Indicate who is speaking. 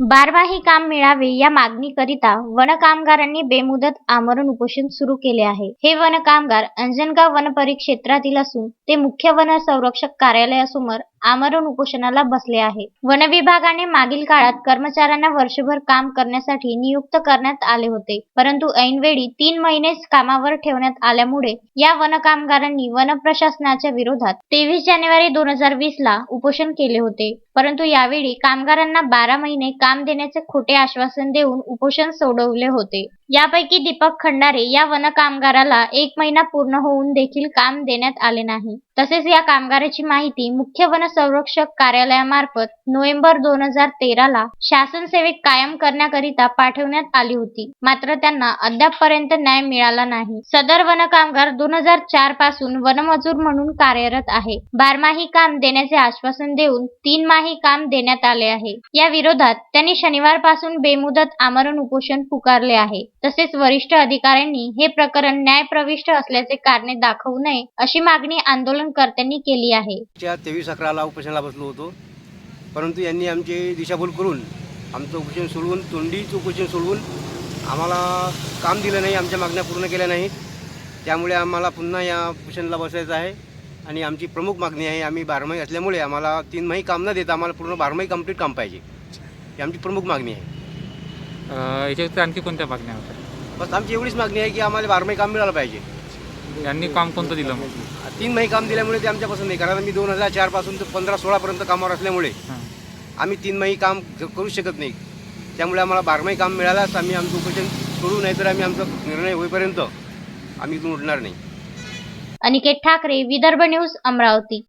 Speaker 1: बारमाही काम मिळावे या मागणीकरिता वन कामगारांनी बेमुदत आमरण उपोषण सुरू केले आहे. हे वन कामगार अंजनगाव वन परिक्षेत्रातील असून ते मुख्य वन संरक्षक कार्यालयासमोर आमरण उपोषणाला बसले आहे. वन विभागाने मागील काळात कर्मचाऱ्यांना वर्षभर काम करण्यासाठी नियुक्त करण्यात आले होते. परंतु ऐनवेळी तीन महिनेच कामावर ठेवण्यात आल्यामुळे या वन कामगारांनी वन प्रशासनाच्या विरोधात तेवीस जानेवारी दोन हजार वीस ला उपोषण केले होते. परंतु यावेळी कामगारांना बारा महिने काम देण्याचे खोटे आश्वासन देऊन उपोषण सोडवले होते. यापैकी दीपक खंडारे या वन कामगाराला एक महिना पूर्ण होऊन देखील काम देण्यात आले नाही. तसेच या कामगाराची माहिती मुख्य वन संरक्षक कार्यालयामार्फत नोव्हेंबर दोन हजार तेराला शासन सेवेत कायम करण्याकरिता पाठवण्यात आली होती. मात्र त्यांना अद्यापपर्यंत न्याय मिळाला नाही. सदर वन कामगार दोन हजार चारपासून वनमजूर म्हणून कार्यरत आहे. बारमाही काम देण्याचे आश्वासन देऊन तीन माही काम देण्यात आले आहे. या विरोधात त्यांनी शनिवारपासून बेमुदत आमरण उपोषण पुकारले आहे. तसेच वरिष्ठ अधिकाऱ्यांनी हे प्रकरण न्यायप्रविष्ट असल्याचे कारणे दाखवू नये अशी मागणी आंदोलन आंदोलनकर्त्यांनी केली आहे.
Speaker 2: च्या तेवीस अकराला उपोषणाला बसलो होतो. परंतु यांनी आमची दिशाभूल करून आमचं उपोषण सोडवून तोंडीच उपोषण सोडवून आम्हाला काम दिलं नाही आमच्या मागण्या पूर्ण केल्या नाहीत. त्यामुळे आम्हाला पुन्हा या उपोषणाला बसायचं आहे. आणि आमची प्रमुख मागणी आहे आम्ही बारमाही असल्यामुळे आम्हाला तीन माही काम न देता आम्हाला पूर्ण बारमाही कंप्लीट काम पाहिजे. ही आमची प्रमुख मागणी आहे.
Speaker 3: अ, याच्यात आणखी कोणत्या मागण्या होत्या?
Speaker 2: बस आमची एवढीच मागणी आहे की आम्हाला बारमाही काम मिळालं पाहिजे.
Speaker 3: यांनी काम कोणतं दिलं? मग
Speaker 2: तीन माही काम दिल्यामुळे ते आमच्यापासून नाही. कारण मी दोन हजार चारपासून ते पंधरा सोळापर्यंत कामावर असल्यामुळे
Speaker 3: हां.
Speaker 2: आम्ही तीन महिने काम क- करू शकत नाही. त्यामुळे आम्हाला बारमाही काम मिळाल्यास आम्ही आमचं उपोषण सोडू नाही तर आम्ही आमचा निर्णय होईपर्यंत आम्ही इथून उठणार नाही.
Speaker 1: अनिकेत ठाकरे विदर्भ न्यूज अमरावती.